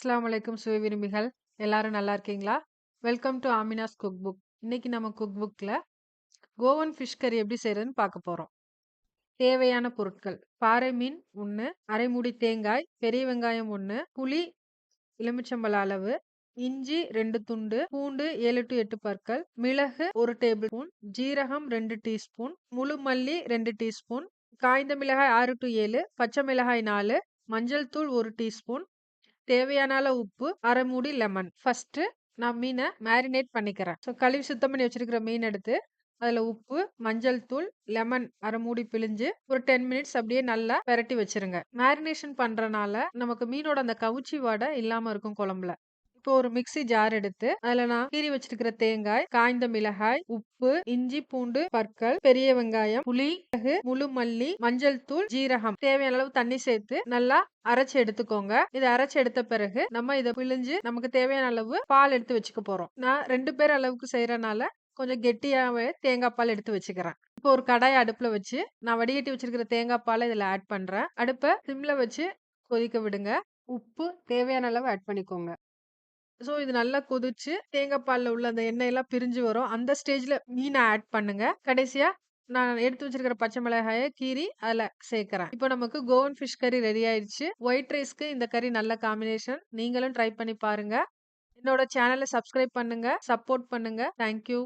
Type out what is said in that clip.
அஸ்லாம் அலைக்கும் சுவை விரும்பிகள். எல்லாரும் நல்லா இருக்கீங்களா? Welcome to Amina's cook book இன்னைக்கு நம்ம குக் புக்கில் கோவன் ஃபிஷ் கறி எப்படி செய்கிறதுன்னு பார்க்க போகிறோம் தேவையான பொருட்கள். பாறை மீன் ஒன்று அரைமுடி தேங்காய் பெரிய வெங்காயம் ஒன்று புளி எலுமிச்சம்பழ அளவு இஞ்சி ரெண்டு துண்டு பூண்டு ஏழு டு எட்டு பற்கள் மிளகு ஒரு டேபிள் ஸ்பூன் ஜீரகம் ரெண்டு டீஸ்பூன் முழு மல்லி ரெண்டு டீஸ்பூன் காய்ந்த மிளகாய் ஆறு டு ஏழு பச்சை மிளகாய் நாலு மஞ்சள் தூள் ஒரு டீஸ்பூன் தேவையான அளவு உப்பு அரை மூடி லெமன் ஃபர்ஸ்ட் நான் மீனை மேரினேட் பண்ணிக்கிறேன். ஸோ கழுவி சுத்தம் பண்ணி வச்சிருக்கிற மீன் எடுத்து அதில் உப்பு மஞ்சள் தூள் லெமன் அரை மூடி பிழிஞ்சு ஒரு டென் மினிட்ஸ் அப்படியே நல்லா பெரட்டி வச்சிருங்க. மேரினேஷன் பண்ணுறனால நமக்கு மீனோட அந்த கவுச்சி வாடை இல்லாமல் இருக்கும் குழம்புல. இப்போ ஒரு மிக்ஸி ஜார் எடுத்து அதுல நான் கீறி வச்சிருக்கிற தேங்காய் காய்ந்த மிளகாய் உப்பு இஞ்சி பூண்டு பற்கள் பெரிய வெங்காயம் புளி மிளகு முழு மல்லி மஞ்சள் தூள் ஜீரகம். தேவையான அளவு தண்ணி சேர்த்து நல்லா அரைச்சு எடுத்துக்கோங்க. இதை அரைச்சு எடுத்த பிறகு நம்ம இதை பிழிஞ்சு நமக்கு தேவையான அளவு பால் எடுத்து வச்சுக்க போறோம். நான் ரெண்டு பேர் அளவுக்கு செய்யறனால கொஞ்சம் கெட்டியாவே தேங்காய் பால் எடுத்து வச்சுக்கிறேன். இப்போ ஒரு கடாய் அடுப்புல வச்சு நான் வடிகட்டி வச்சிருக்கிற தேங்காய் பாலை இதுல ஆட் பண்றேன். அடுப்பை சிம்ல வச்சு கொதிக்க விடுங்க. உப்பு தேவையான அளவு ஆட் பண்ணிக்கோங்க. ஸோ இது நல்லா கொதிச்சு தேங்காய் பால்ல உள்ள அந்த எண்ணெய் எல்லாம் பிரிஞ்சு வரும். அந்த ஸ்டேஜ்ல மீனை ஆட் பண்ணுங்க. கடைசியா நான் எடுத்து வச்சிருக்கிற பச்சை மிளகாயை கீறி அதில் சேர்க்குறேன். இப்போ நமக்கு கோவன் ஃபிஷ் கறி ரெடி ஆயிடுச்சு. ஒயிட் ரைஸ்க்கு இந்த கறி நல்ல காம்பினேஷன் நீங்களும் ட்ரை பண்ணி பாருங்க. என்னோட சேனலை சப்ஸ்கிரைப் பண்ணுங்க. சப்போர்ட் பண்ணுங்க. தேங்க்யூ